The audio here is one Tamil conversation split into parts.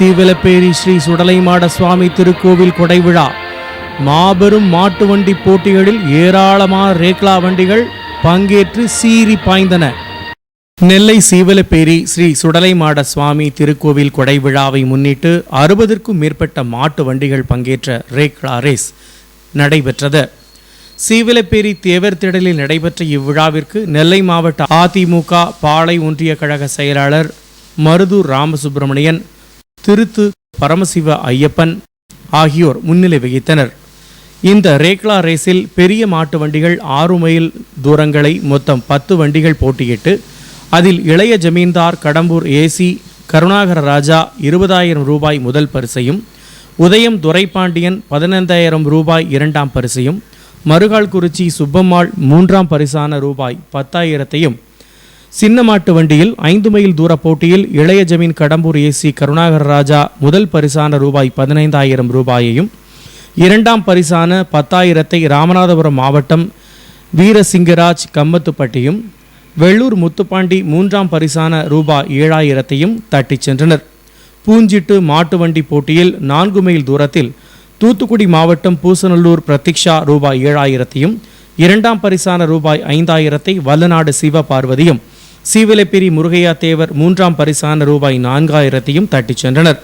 சீவலப்பேரி ஸ்ரீ சுடலைமாட சுவாமி திருக்கோவில் கொடைவிழா மாபெரும் மாட்டு வண்டி போட்டிகளில் ஏராளமான ரேக்லா வண்டிகள் பங்கேற்று சீறி பாய்ந்தன. நெல்லை சீவலப்பேரி ஸ்ரீ சுடலைமாட சுவாமி திருக்கோவில் கொடைவிழாவை முன்னிட்டு அறுபதற்கும் மேற்பட்ட மாட்டு வண்டிகள் பங்கேற்ற ரேக்லா ரேஸ் நடைபெற்றது. சீவலப்பேரி தேவர் திடலில் நடைபெற்ற இவ்விழாவிற்கு நெல்லை மாவட்ட அதிமுக பாளை ஒன்றிய கழக செயலாளர் மருதூர் ராமசுப்பிரமணியன் திருத்து பரமசிவ ஐயப்பன் ஆகியோர் முன்னிலை வகித்தனர். இந்த ரேக்லா ரேஸில் பெரிய மாட்டு வண்டிகள் ஆறு மைல் தூரங்களை மொத்தம் பத்து வண்டிகள் போட்டியிட்டு அதில் இளைய ஜமீன்தார் கடம்பூர் ஏசி கருணாகர ராஜா இருபதாயிரம் ரூபாய் முதல் பரிசையும் உதயம் துரைபாண்டியன் பதினைந்தாயிரம் ரூபாய் இரண்டாம் பரிசையும் மறுகால்குறிச்சி சுப்பம்மாள் மூன்றாம் பரிசான ரூபாய் பத்தாயிரத்தையும் சின்ன மாட்டு வண்டியில் ஐந்து மைல் தூர போட்டியில் இளைய ஜமீன் கடம்பூர் ஏசி கருணாகர் ராஜா முதல் பரிசான ரூபாய் பதினைந்தாயிரம் ரூபாயையும் இரண்டாம் பரிசான பத்தாயிரத்தை ராமநாதபுரம் மாவட்டம் வீரசிங்கராஜ் கம்மத்துப்பட்டியும் வெள்ளூர் முத்துப்பாண்டி மூன்றாம் பரிசான ரூபாய் ஏழாயிரத்தையும் தட்டிச் சென்றனர். பூஞ்சிட்டு மாட்டு வண்டி போட்டியில் நான்கு மைல் தூரத்தில் தூத்துக்குடி மாவட்டம் பூசநல்லூர் பிரதீக்ஷா ரூபாய் ஏழாயிரத்தையும் இரண்டாம் பரிசான ரூபாய் ஐந்தாயிரத்தை வல்லநாடு சிவ பார்வதியும் சீவலப்பேரி முருகையா தேவர் மூன்றாம் பரிசான ரூபாய் நான்காயிரத்தையும் தட்டிச் சென்றனர்.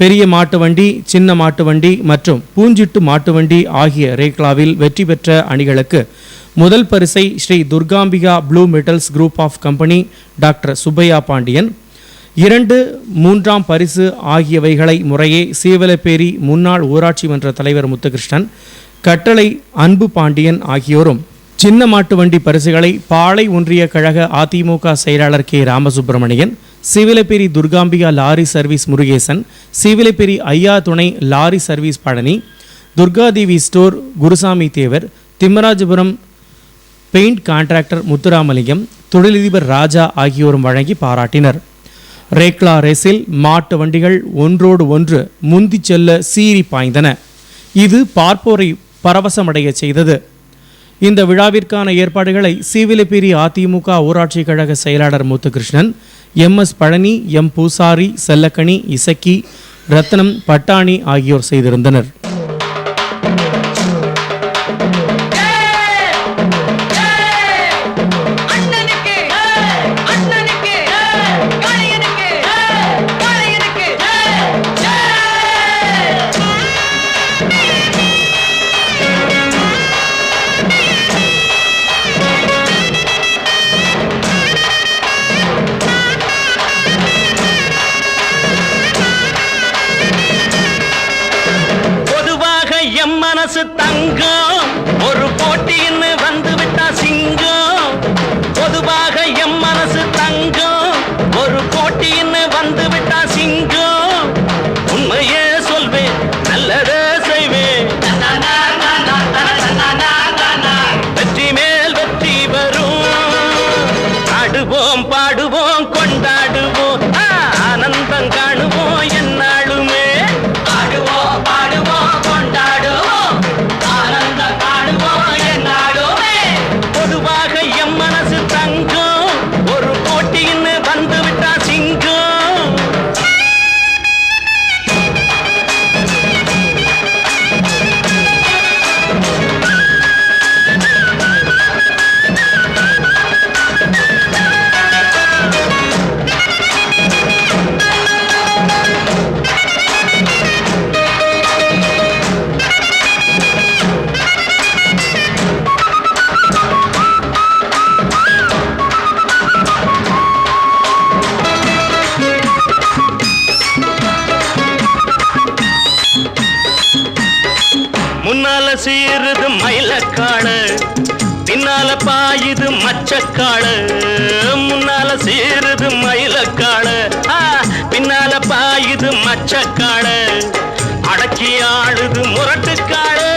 பெரிய மாட்டு வண்டி சின்ன மாட்டு வண்டி மற்றும் பூஞ்சிட்டு மாட்டு வண்டி ஆகிய ரேக்லாவில் வெற்றி பெற்ற அணிகளுக்கு முதல் பரிசை Sri Durgambika blue metals group of company doctor Subbaiah Pandian. இரண்டு மூன்றாம் பரிசு ஆகியவைகளை முறையே சீவலப்பேரி முன்னாள் ஊராட்சி மன்ற தலைவர் முத்துகிருஷ்ணன் கட்டளை அன்பு பாண்டியன் ஆகியோரும் சின்ன மாட்டு வண்டி பரிசுகளை பாளை ஒன்றிய கழக அதிமுக செயலாளர் K. Ramasubramanian Sivilapperi Durgambika lorry service Murugesan Sivilapperi ஐயா துணை lorry service Palani Durgadevi store Gurusamy Thevar Thimmarajapuram paint contractor Muthuramalingam தொழிலதிபர் ராஜா ஆகியோரும் வழங்கி பாராட்டினர். ரேக்லா ரேஸில் மாட்டு வண்டிகள் ஒன்றோடு ஒன்று முந்தி செல்ல சீறி பாய்ந்தன. இது பார்ப்போரை பரவசமடைய செய்தது. இந்த விழாவிற்கான ஏற்பாடுகளை சீவிலப்பிரி அதிமுக ஊராட்சி கழக செயலாளர் Muthukrishnan M S Palani M Poosari Sellakani Isakki ரத்னம் பட்டாணி ஆகியோர் செய்திருந்தனர். பாயுது மச்சக்காடு முன்னால சேருது மயிலக்காடு பின்னால பாயுது மச்சக்காடு அடக்கி ஆடுது முரட்டுக்காடு முரட்டுக்காடு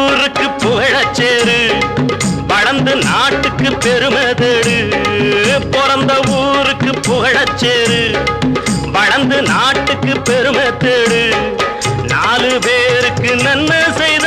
ஊருக்கு புகழச்சேரு வளர்ந்து நாட்டுக்கு பெருமை தேடு. பிறந்த ஊருக்கு புகழச்சேரு வளர்ந்து நாட்டுக்கு பெருமை தேடு. நாலு பேருக்கு நன்மை செய்த